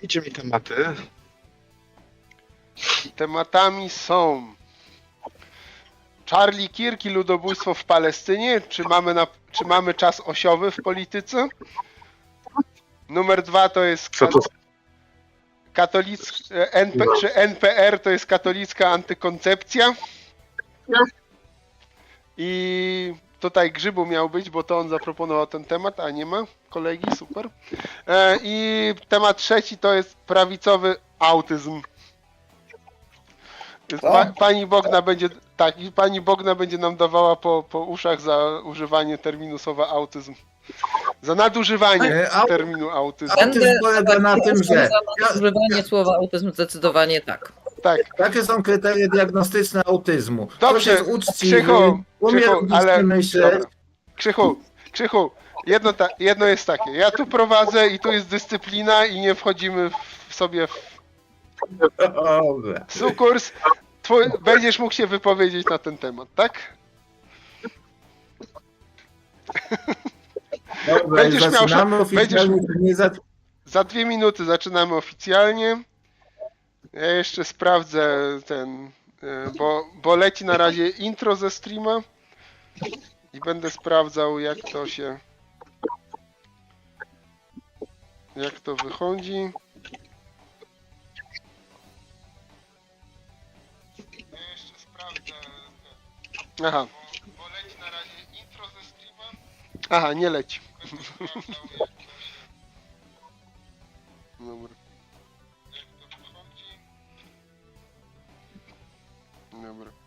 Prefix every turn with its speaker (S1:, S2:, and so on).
S1: Dajcie mi tematy.
S2: Tematami są Charlie Kirk i ludobójstwo w Palestynie. Czy mamy, na, czy mamy czas osiowy w polityce? Numer dwa to jest
S1: Co to?
S2: katolick, e, NP, czy NPR to jest katolicka antykoncepcja. I tutaj Grzybu miał być, bo to on zaproponował ten temat, a nie ma kolegi, super. E, I temat trzeci to jest prawicowy autyzm. Pa, pani Bogna będzie tak, i pani Bogna będzie nam dawała po, po uszach za używanie terminu słowa autyzm. Za nadużywanie
S3: E, au-
S2: terminu autyzm.
S3: Autyzm polega na tym, że
S4: Za używanie słowa autyzm zdecydowanie tak.
S2: Tak.
S3: jakie są kryteria diagnostyczne autyzmu.
S2: Dobrze,
S3: uczciwy,
S2: Krzychu, Krzychu, ale-
S3: myśleć.
S2: Krzychu, Krzychu, jedno, ta, jedno jest takie. Ja tu prowadzę i tu jest dyscyplina i nie wchodzimy w sobie w sukurs. Twój, będziesz mógł się wypowiedzieć na ten temat, tak?
S3: Dobra,
S2: Będziesz miał
S3: zaczynamy
S2: sza-
S3: oficjalnie. Nie za...
S2: Za dwie minuty zaczynamy oficjalnie. Ja jeszcze sprawdzę ten, e, bo, bo leci na razie intro ze streama i będę sprawdzał jak to się jak to wychodzi. Ja jeszcze sprawdzę ten, Aha. Bo, leci na razie intro ze streama. Aha, nie leci. Dobra. Dobra.